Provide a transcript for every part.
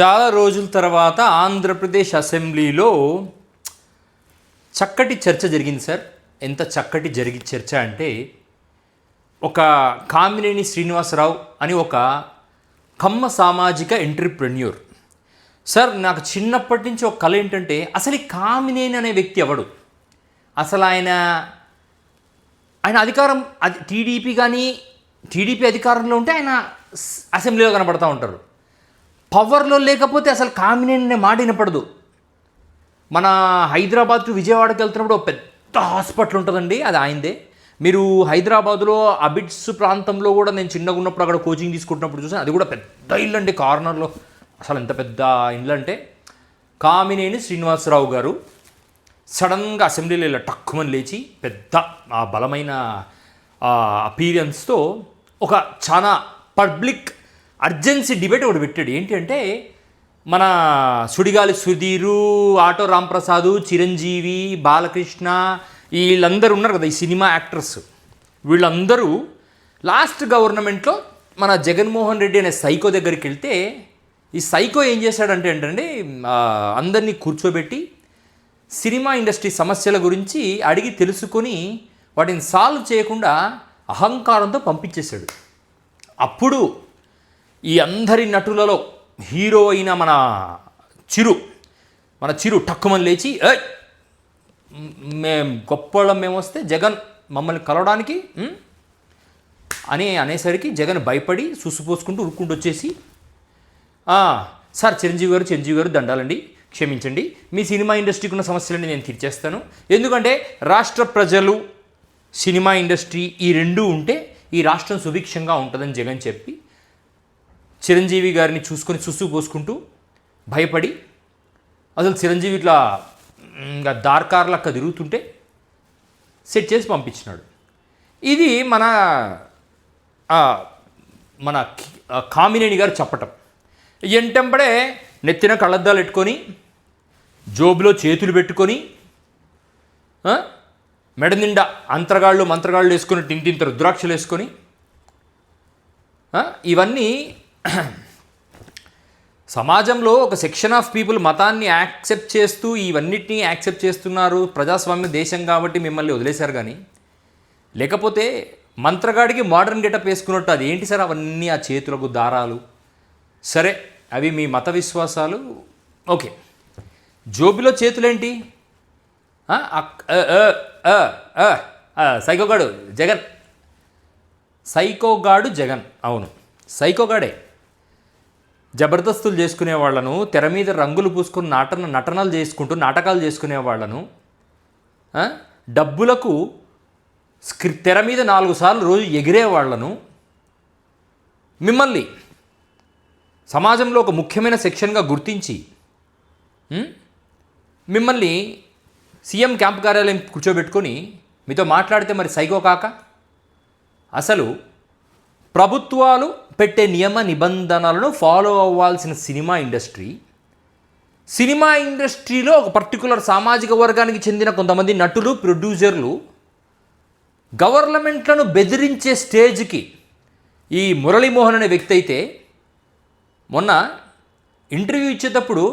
చాలా రోజుల తర్వాత ఆంధ్రప్రదేశ్ అసెంబ్లీలో చక్కటి చర్చ జరిగింది సార్. ఎంత చక్కటి జరిగి చర్చ అంటే ఒక కామినేని శ్రీనివాసరావు అని ఒక కమ్మ సామాజిక ఎంటర్ప్రెన్యూర్. సార్ నాకు చిన్నప్పటి నుంచి ఒక కళ ఏంటంటే అసలు ఈ కామినేని అనే వ్యక్తి ఎవడు? అసలు ఆయన ఆయన అధికారం అది టీడీపీ కానీ టీడీపీ అధికారంలో ఉంటే ఆయన అసెంబ్లీలో కనబడతా ఉంటారు. పవర్లో లేకపోతే అసలు కామినేని అనే మాట వినపడదు. మన హైదరాబాద్ టు విజయవాడకి వెళ్తున్నప్పుడు ఒక పెద్ద హాస్పిటల్ ఉంటుందండి అది ఆయనదే. మీరు హైదరాబాద్లో అబిడ్స్ ప్రాంతంలో కూడా నేను చిన్నగా ఉన్నప్పుడు అక్కడ కోచింగ్ తీసుకుంటున్నప్పుడు చూసాను అది కూడా పెద్ద ఇల్లు అండి కార్నర్లో. అసలు ఎంత పెద్ద ఇల్లు అంటే కామినేని శ్రీనివాసరావు గారు సడన్గా అసెంబ్లీలో ఇలా టక్కుమని లేచి పెద్ద ఆ బలమైన అపీరియన్స్తో ఒక చాలా పబ్లిక్ అర్జెన్సీ డిబేట్ ఒకటి పెట్టాడు. ఏంటి అంటే మన సుడిగాలి సుధీరు ఆటో రాంప్రసాదు చిరంజీవి బాలకృష్ణ వీళ్ళందరూ ఉన్నారు కదా ఈ సినిమా యాక్టర్స్. వీళ్ళందరూ లాస్ట్ గవర్నమెంట్లో మన జగన్మోహన్ రెడ్డి అనే సైకో దగ్గరికి వెళ్తే ఈ సైకో ఏం చేశాడంటే ఏంటంటే అందరినీ కూర్చోబెట్టి సినిమా ఇండస్ట్రీ సమస్యల గురించి అడిగి తెలుసుకొని వాటిని సాల్వ్ చేయకుండా అహంకారంతో పంపించేశాడు. అప్పుడు ఈ అందరి నటులలో హీరో అయిన మన చిరు మన చిరు టక్కుమని లేచి మేం గొప్పవాళ్ళం మేము వస్తే జగన్ మమ్మల్ని కలవడానికి అని అనేసరికి జగన్ భయపడి సుసుపోసుకుంటూ ఉరుక్కుంటూ వచ్చేసి సార్ చిరంజీవి గారు చిరంజీవి గారు దండాలండి క్షమించండి. మీ సినిమా ఇండస్ట్రీకి ఉన్న సమస్యలని నేను తీర్చేస్తాను. ఎందుకంటే రాష్ట్ర ప్రజలు సినిమా ఇండస్ట్రీ ఈ రెండూ ఉంటే ఈ రాష్ట్రం సుభిక్షంగా ఉంటుందని జగన్ చెప్పి చిరంజీవి గారిని చూసుకొని సుసు పోసుకుంటూ భయపడి అసలు చిరంజీవి ఇట్లా ఇంకా దార్కార్లక్క తిరుగుతుంటే సెట్ చేసి పంపించినాడు. ఇది మన మన కామినేని గారు చెప్పటం. ఎంటంబడే నెత్తిన కళ్ళద్దాలు పెట్టుకొని జోబులో చేతులు పెట్టుకొని మెడ నిండా అంతరగాళ్ళు మంత్రగాళ్ళు వేసుకుని తింటింత ద్రాక్షలు వేసుకొని ఇవన్నీ సమాజంలో ఒక సెక్షన్ ఆఫ్ పీపుల్ మతాన్ని యాక్సెప్ట్ చేస్తూ ఇవన్నిటినీ యాక్సెప్ట్ చేస్తున్నారు. ప్రజాస్వామ్య దేశం కాబట్టి మిమ్మల్ని వదిలేశారు కానీ. లేకపోతే మంత్రగాడికి మోడర్న్ గెటప్ వేసుకున్నట్టు అది ఏంటి సార్? అవన్నీ ఆ చేతులకు దారాలు. సరే అవి మీ మత విశ్వాసాలు. ఓకే. జోబిలో చేతులేంటి? సైకోగాడు జగన్. సైకోగాడు జగన్ అవును. సైకోగాడే జబర్దస్తులు చేసుకునే వాళ్ళను తెర మీద రంగులు పూసుకుని నాటన నటనలు చేసుకుంటూ నాటకాలు చేసుకునే వాళ్ళను డబ్బులకు స్క్రి తెర మీద నాలుగు సార్లు రోజు ఎగిరే వాళ్ళను మిమ్మల్ని సమాజంలో ఒక ముఖ్యమైన సెక్షన్గా గుర్తించి మిమ్మల్ని సీఎం క్యాంప్ కార్యాలయం కూర్చోబెట్టుకొని మీతో మాట్లాడితే మరి సైకో కాక? అసలు ప్రభుత్వాలు పెట్టే నియమ నిబంధనలను ఫాలో అవ్వాల్సిన సినిమా ఇండస్ట్రీ సినిమా ఇండస్ట్రీలో ఒక పర్టికులర్ సామాజిక వర్గానికి చెందిన కొంతమంది నటులు ప్రొడ్యూసర్లు గవర్నమెంట్లను బెదిరించే స్టేజ్కి ఈ మురళీమోహన్ అనే వ్యక్తి అయితే మొన్న ఇంటర్వ్యూ ఇచ్చేటప్పుడు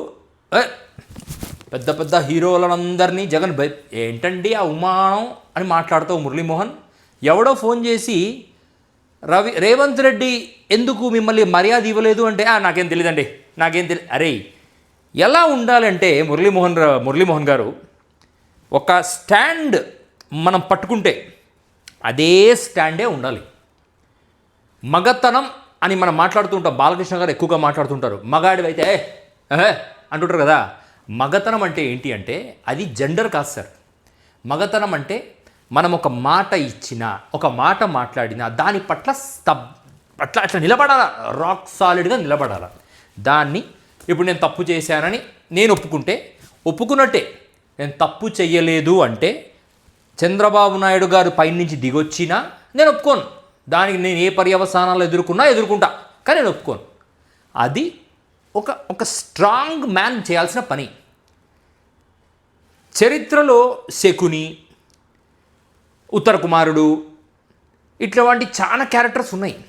పెద్ద పెద్ద హీరోలందరినీ జగన్ ఏంటండి ఆ ఉమానం అని మాట్లాడుతావు మురళీమోహన్? ఎవడో ఫోన్ చేసి రవి రేవంత్ రెడ్డి ఎందుకు మిమ్మల్ని మర్యాద ఇవ్వలేదు? అంటే నాకేం తెలియదండి నాకేం తెలియదు అరే ఎలా ఉండాలంటే మురళీమోహన్ మురళీమోహన్ గారు ఒక స్టాండ్ మనం పట్టుకుంటే అదే స్టాండే ఉండాలి. మగతనం అని మనం మాట్లాడుతుంటాం బాలకృష్ణ గారు ఎక్కువగా మాట్లాడుతుంటారు మగాడివైతే అంటుంటారు కదా మగతనం అంటే ఏంటి అంటే అది జెండర్ కాదు సార్ మగతనం అంటే మనం ఒక మాట ఇచ్చిన ఒక మాట మాట్లాడినా దాని పట్ల స్తబ్ అట్లా అట్లా నిలబడాలా? రాక్ సాలిడ్గా నిలబడాలా? దాన్ని ఇప్పుడు నేను తప్పు చేశానని నేను ఒప్పుకుంటే ఒప్పుకున్నట్టే నేను తప్పు చెయ్యలేదు అంటే చంద్రబాబు నాయుడు గారు పైనుంచి దిగొచ్చినా నేను ఒప్పుకోను. దానికి నేను ఏ పర్యవసానాలు ఎదుర్కొన్నా ఎదుర్కొంటా కానీ నేను ఒప్పుకోను. అది ఒక ఒక స్ట్రాంగ్ మ్యాన్ చేయాల్సిన పని. చరిత్రలో శకుని ఉత్తర కుమారుడు ఇట్లాంటి చాలా క్యారెక్టర్స్ ఉన్నాయి.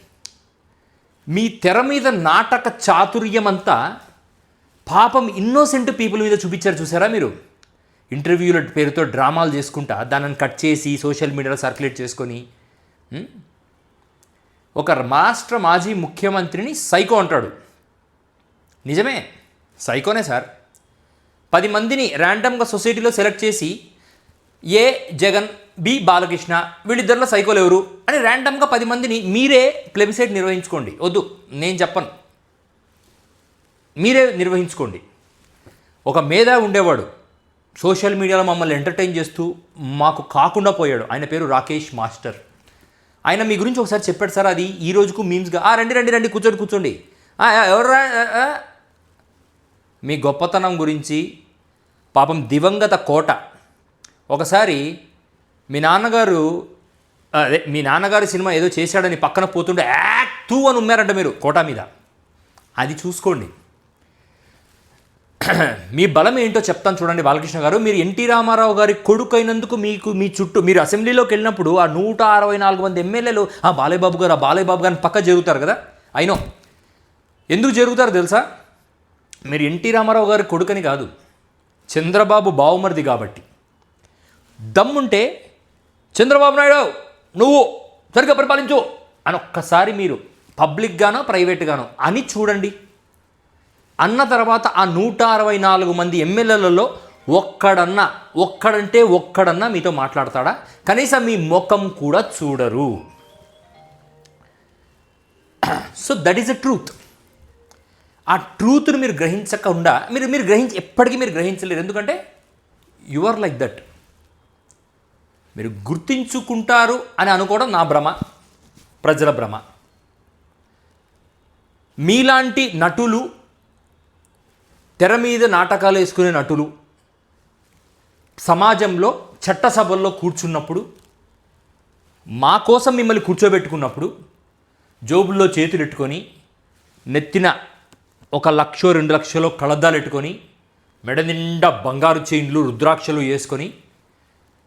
మీ తెర మీద నాటక చాతుర్యం అంతా పాపం ఇన్నోసెంట్ పీపుల్ మీద చూపించారు చూసారా మీరు? ఇంటర్వ్యూల పేరుతో డ్రామాలు చేసుకుంటా దానిని కట్ చేసి సోషల్ మీడియాలో సర్క్యులేట్ చేసుకొని ఒక రాష్ట్ర మాజీ ముఖ్యమంత్రిని సైకో అంటాడు. నిజమే సైకోనే సార్. పది మందిని ర్యాండమ్గా సొసైటీలో సెలెక్ట్ చేసి ఏ జగన్ బి బాలకృష్ణ వీళ్ళిద్దరిలో సైకోలు ఎవరు అని ర్యాండమ్గా పది మందిని మీరే ప్లెబిసైట్ నిర్వహించుకోండి. వద్దు నేను చెప్పను. మీరే నిర్వహించుకోండి. ఒక మేధా ఉండేవాడు. సోషల్ మీడియాలో మమ్మల్ని ఎంటర్టైన్ చేస్తూ మాకు కాకుండా పోయాడు. ఆయన పేరు రాకేష్ మాస్టర్. ఆయన మీ గురించి ఒకసారి చెప్పాడు సార్ అది ఈ రోజుకు మీమ్స్గా ఆ రండి రండి రండి కూర్చోండి కూర్చోండి. ఎవరు మీ గొప్పతనం గురించి పాపం దివంగత కోట. ఒకసారి మీ నాన్నగారు అదే మీ నాన్నగారు సినిమా ఏదో చేశాడని పక్కన పోతుంటే యాక్ తూ అని ఉమ్మారంట మీరు కోట మీద. అది చూసుకోండి. మీ బలం ఏంటో చెప్తాను చూడండి బాలకృష్ణ గారు. మీరు ఎన్టీ రామారావు గారి కొడుకు అయినందుకు మీకు మీ చుట్టూ మీరు అసెంబ్లీలోకి వెళ్ళినప్పుడు ఆ నూట అరవై నాలుగు మంది ఎమ్మెల్యేలు ఆ బాలయ్యబాబు గారు ఆ బాలయ్యబాబు గారిని పక్క జరుగుతారు కదా? అయినో ఎందుకు జరుగుతారు తెలుసా? మీరు ఎన్టీ రామారావు గారి కొడుకని కాదు చంద్రబాబు బావుమరిది కాబట్టి. దమ్ముంటే చంద్రబాబు నాయుడు నువ్వు సరిగ్గా పరిపాలించు అని ఒక్కసారి మీరు పబ్లిక్గానో ప్రైవేట్గానో అని చూడండి. అన్న తర్వాత ఆ నూట అరవై నాలుగు మంది ఎమ్మెల్యేలలో ఒక్కడన్నా ఒక్కడంటే ఒక్కడన్నా మీతో మాట్లాడతాడా? కనీసం మీ ముఖం కూడా చూడరు. So that is a truth ఆ ట్రూత్ను మీరు గ్రహించకుండా మీరు మీరు గ్రహించి ఎప్పటికీ మీరు గ్రహించలేరు. ఎందుకంటే యు ఆర్ లైక్ దట్ మీరు గుర్తించుకుంటారు అని అనుకోవడం నా భ్రమ ప్రజల భ్రమ. మీలాంటి నటులు తెర మీద నాటకాలు వేసుకునే నటులు సమాజంలో చట్టసభల్లో కూర్చున్నప్పుడు మా కోసం మిమ్మల్ని కూర్చోబెట్టుకున్నప్పుడు జోబుల్లో చేతులెట్టుకొని నెత్తిన ఒక లక్షో రెండు లక్షలో కళద్దాలు పెట్టుకొని మెడ నిండా బంగారు చైన్లు రుద్రాక్షలు వేసుకొని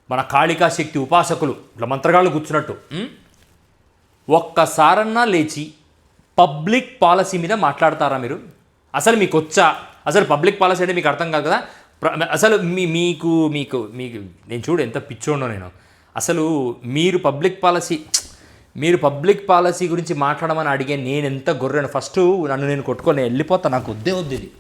మన కాళికాశక్తి ఉపాసకులు ఇట్లా మంత్రగాళ్ళు కూర్చున్నట్టు ఒక్కసారన్నా లేచి పబ్లిక్ పాలసీ మీద మాట్లాడతారా మీరు? అసలు మీకు వచ్చా? అసలు పబ్లిక్ పాలసీ అంటే మీకు అర్థం కాదు కదా? ప్ర- అసలు మీ మీకు మీకు మీకు నేను చూడు ఎంత పిచ్చోడో నేను. అసలు మీరు పబ్లిక్ పాలసీ మీరు పబ్లిక్ పాలసీ గురించి మాట్లాడమని అడిగే నేను ఎంత గొర్రెను? ఫస్ట్ నన్ను నేను కొట్టుకొని వెళ్ళిపోతా నాకు. వద్దే వద్దు ఇది.